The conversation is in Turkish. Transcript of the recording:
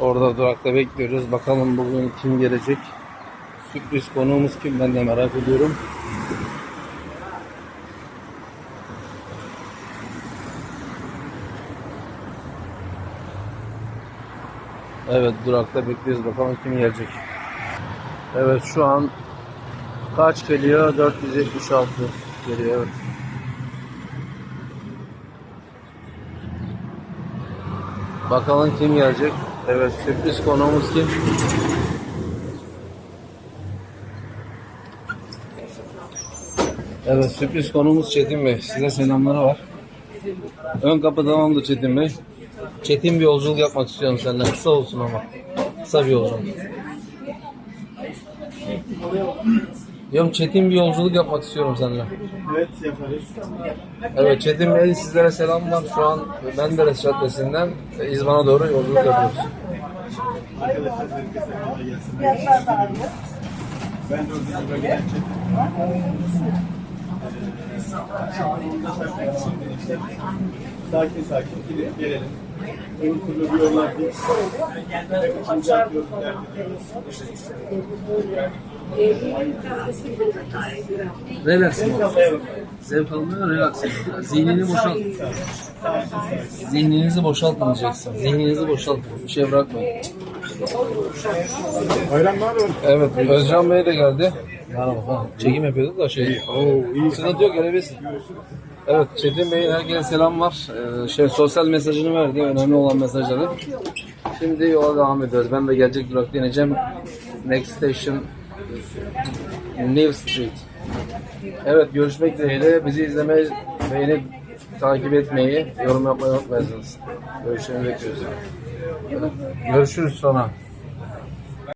Orada durakta bekliyoruz. Bakalım bugün kim gelecek? Sürpriz konuğumuz kim? Ben de merak ediyorum. Evet durakta bekliyoruz. Bakalım kim gelecek? Evet şu an kaç geliyor? 476 geliyor. Evet. Bakalım kim gelecek? Evet sürpriz konuğumuz kim? Evet sürpriz konuğumuz Çetin Bey. Size selamları var. Ön kapı tamamdır Çetin Bey. Çetin bir yolculuk yapmak istiyorum seninle. Kısa olsun ama. Kısa bir yolculuk. Diyorum Çetin bir yolculuk yapmak istiyorum seninle. Evet yaparız. Evet Çetin Bey sizlere selam var. Şu an Menderes Caddesi'nden İzban'a doğru yolculuk yapıyoruz. Arkadaşlar herkese kolay gelsin. Ben de o bölgeden çektim. Sakin sakin gidip gelelim. Değil. Şimdi yapıyoruz Relax mı? Zevk almaya relax. Zihnini boşalt. Zihninizi boşaltın diyeceksin. Zihninizi boşaltın. Bir şey bırakmayın. Bayram ne haber? Evet, Özcan Bey de geldi. Merhaba. Çekim yapıyorduk da şey. Oo, iyi. Sıkıntı yok, gelebilirsin. Evet, Çetin Bey'in herkese selam var. Ee, şey, sosyal mesajını verdi, önemli olan mesajları. Şimdi yola devam ediyoruz. Ben de gelecek durakta ineceğim. Next station New Street. Evet, görüşmek dileğiyle. Bizi izlemeyi, beğenip takip etmeyi, yorum yapmayı unutmayasınız. Görüşmeyi bekliyoruz. Görüşürüz sonra.